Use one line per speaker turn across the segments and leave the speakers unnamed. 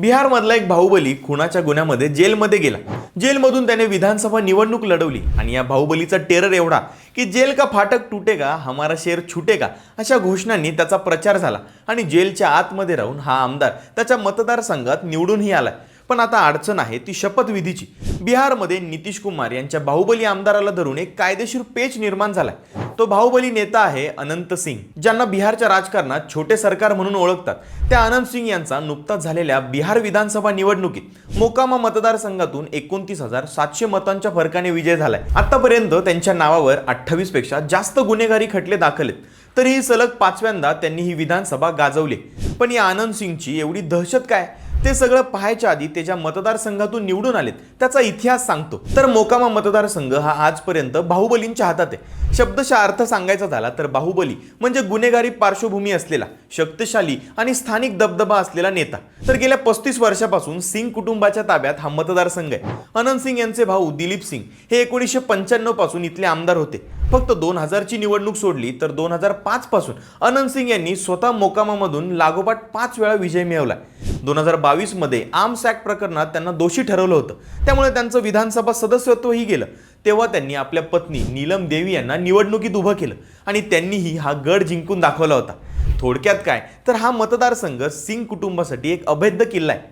बिहारमधला एक बाहुबली खुनाच्या गुन्ह्यामध्ये जेलमध्ये गेला. जेलमधून त्याने विधानसभा निवडणूक लढवली आणि या बाहुबलीचा टेरर एवढा की जेल का फाटक तुटेगा हमारा शेर छुटेगा अशा घोषणांनी त्याचा प्रचार झाला आणि जेलच्या आतमध्ये राहून हा आमदार त्याच्या मतदारसंघात निवडूनही आलाय. पण आता अडचण आहे ती शपथविधीची. बिहारमध्ये नितीश कुमार यांच्या बाहुबली आमदाराला धरून एक कायदेशीर पेच निर्माण झालाय. तो बाहुबली नेता आहे अनंत सिंग ज्यांना बिहारच्या राजकारणात छोटे सरकार म्हणून ओळखतात. त्या अनंत सिंग यांचा नुकताच झालेल्या बिहार विधानसभा निवडणुकीत मोकामा मतदारसंघातून एकोणतीस हजार सातशे मतांच्या फरकाने विजय झालाय. आतापर्यंत त्यांच्या नावावर अठ्ठावीसपेक्षा जास्त गुन्हेगारी खटले दाखल आहेत. तरीही सलग पाचव्यांदा त्यांनी ही विधानसभा गाजवली. पण या आनंद सिंगची एवढी दहशत काय? ते सगळं पाहायच्या आधी त्याच्या मतदारसंघातून निवडून आलेत त्याचा इतिहास सांगतो. तर मोकामा मतदारसंघ हा आजपर्यंत बाहुबलींच्या हातात आहे. शब्दशः अर्थ सांगायचा झाला तर बाहुबली म्हणजे गुन्हेगारी पार्श्वभूमी असलेला शक्तिशाली आणि स्थानिक दबदबा असलेला नेता. तर गेल्या पस्तीस वर्षापासून सिंग कुटुंबाच्या ताब्यात हा मतदारसंघ आहे. अनंत सिंग यांचे भाऊ दिलीप सिंग हे एकोणीसशे पंच्याण्णवपासून इथले आमदार होते. फक्त दोन हजारची निवडणूक सोडली तर दोन हजार पाच पासून अनंत सिंग यांनी स्वतः मोकामामधून लागोपाठ पाच वेळा विजय मिळवला. दोन हजार बावीसमध्ये आर्म्स प्रकरणात त्यांना दोषी ठरवलं होतं. त्यामुळे त्यांचं विधानसभा सदस्यत्वही गेलं. तेव्हा त्यांनी आपल्या पत्नी नीलम देवी यांना निवडणुकीत उभं केलं आणि त्यांनीही हा गड जिंकून दाखवला होता. थोडक्यात काय? तर हा मतदारसंघ सिंग कुटुंबासाठी एक अभेद्य किल्ला आहे.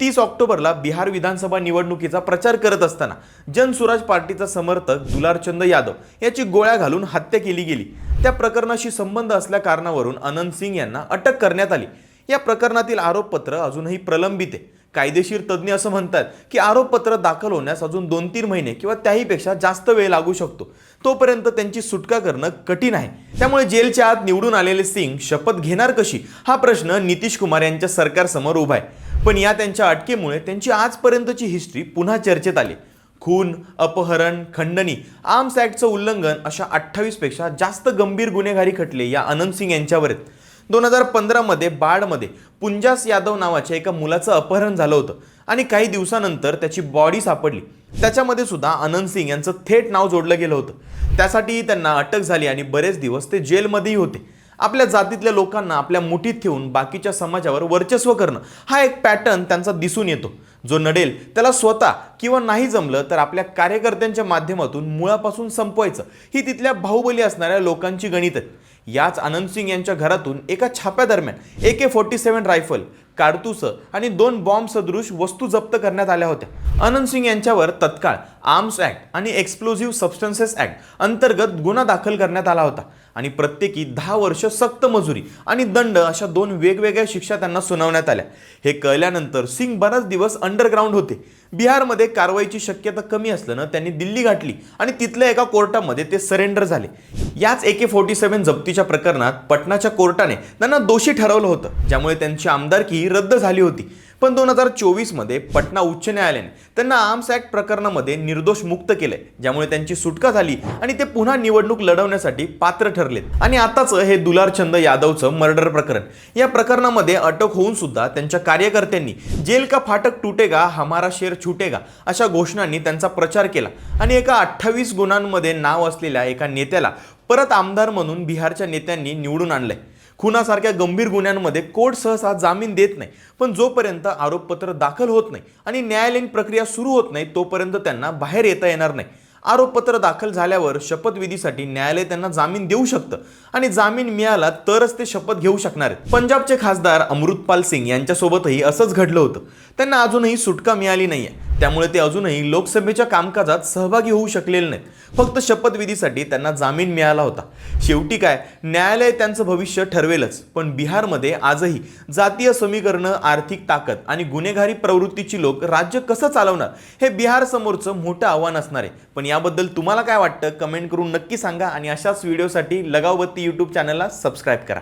तीस ऑक्टोबरला बिहार विधानसभा निवडणुकीचा प्रचार करत असताना जनसुराज पार्टीचा समर्थक दुलारचंद यादव याची गोळ्या घालून हत्या केली गेली. त्या प्रकरणाशी संबंध असल्या कारणावरून अनंत सिंग यांना अटक करण्यात आली. या प्रकरणातील आरोपपत्र अजूनही प्रलंबित आहे. कायदेशीर तज्ज्ञ असं म्हणतात की आरोपपत्र दाखल होण्यास अजून दोन तीन महिने किंवा त्याहीपेक्षा जास्त वेळ लागू शकतो. तोपर्यंत त्यांची सुटका करणं कठीण आहे. त्यामुळे जेलच्या आत निवडून आलेले सिंग शपथ घेणार कशी? हा प्रश्न नितीश कुमार यांच्या सरकारसमोर उभा आहे. पण या त्यांच्या अटकेमुळे त्यांची आजपर्यंतची हिस्ट्री पुन्हा चर्चेत आली. खून अपहरण खंडणी आर्म्स ॲक्टचं उल्लंघन अशा अठ्ठावीसपेक्षा जास्त गंभीर गुन्हेगारी खटले या अनंत सिंग यांच्यावर आहेत. दोन हजार पंधरामध्ये बाडमध्ये पुंजास यादव नावाच्या एका मुलाचं अपहरण झालं होतं आणि काही दिवसानंतर त्याची बॉडी सापडली. त्याच्यामध्ये सुद्धा आनंद सिंग यांचं थेट नाव जोडलं गेलं होतं. त्यासाठीही त्यांना अटक झाली आणि बरेच दिवस ते जेलमध्येही होते. आपल्या जातीतल्या लोकांना आपल्या मुठीत ठेवून बाकीच्या समाजावर वर्चस्व करणं हा एक पॅटर्न त्यांचा दिसून येतो. जो नडेल त्याला स्वतः किंवा नाही जमलं तर आपल्या कार्यकर्त्यांच्या माध्यमातून मुळापासून संपवायचं. ही तिथल्या बाहुबली असणाऱ्या लोकांची गणित आहेत. याच आनंद सिंग यांच्या घरातून एका छाप्यादरम्यान A K forty seven rifle काडतुसं आणि दोन बॉम्ब सदृश वस्तू जप्त करण्यात आल्या होत्या. अनंत सिंग यांच्यावर तत्काळ आर्म्स ॲक्ट आणि एक्सप्लोझिव्ह सबस्टन्सेस ॲक्ट अंतर्गत गुन्हा दाखल करण्यात आला होता. आणि प्रत्येकी दहा वर्ष सक्त मजुरी आणि दंड अशा दोन वेगवेगळ्या शिक्षा त्यांना सुनावण्यात आल्या. हे कळल्यानंतर सिंग बराच दिवस अंडरग्राऊंड होते. बिहारमध्ये कारवाईची शक्यता कमी असल्यानं त्यांनी दिल्ली गाठली आणि तिथल्या एका कोर्टामध्ये ते सरेंडर झाले. याच ए के फोर्टी सेवन जप्तीच्या प्रकरणात पटनाच्या कोर्टाने त्यांना दोषी ठरवलं होतं ज्यामुळे त्यांची आमदारकी रद्द झाली होती. पण दोन हजार चोवीसमध्ये पटना उच्च न्यायालयाने त्यांना आर्म्स ॲक्ट प्रकरणामध्ये निर्दोष मुक्त केलंय ज्यामुळे त्यांची सुटका झाली आणि ते पुन्हा निवडणूक लढवण्यासाठी पात्र ठरलेत. आणि आताच हे दुलारचंद यादवचं मर्डर प्रकरण. या प्रकरणामध्ये अटक होऊन सुद्धा त्यांच्या कार्यकर्त्यांनी जेल का फाटक तुटेगा हमारा शेर छुटेगा अशा घोषणांनी त्यांचा प्रचार केला. आणि एका अठ्ठावीस गुणांमध्ये नाव असलेल्या एका नेत्याला परत आमदार म्हणून बिहारच्या नेत्यांनी निवडून आणलंय. खुनासारख्या गंभीर गुन्ह्यांमध्ये कोर्ट सहसा जामीन देत नाही. पण जोपर्यंत आरोपपत्र दाखल होत नाही आणि न्यायालयीन प्रक्रिया सुरू होत नाही तोपर्यंत त्यांना बाहेर येता येणार नाही. आरोपपत्र दाखल झाल्यावर शपथविधीसाठी न्यायालय त्यांना जामीन देऊ शकतं आणि जामीन मिळाला तरच ते शपथ घेऊ शकणार आहेत. पंजाबचे खासदार अमृतपाल सिंग यांच्यासोबतही असंच घडलं होतं. त्यांना अजूनही सुटका मिळाली नाहीये. त्यामुळे ते अजूनही लोकसभेच्या कामकाजात सहभागी होऊ शकलेले नाहीत. फक्त शपथविधीसाठी त्यांना जामीन मिळाला होता. शेवटी काय? न्यायालय त्यांचं भविष्य ठरवेलच. पण बिहारमध्ये आजही जातीय समीकरणं आर्थिक ताकद आणि गुन्हेगारी प्रवृत्तीची लोक राज्य कसं चालवणार हे बिहार समोरचं मोठं आव्हान असणार आहे. पण याबद्दल तुम्हाला काय वाटतं? कमेंट करून नक्की सांगा आणि अशाच व्हिडिओसाठी लगावबत्ती यूट्यूब चॅनलला सबस्क्राईब करा.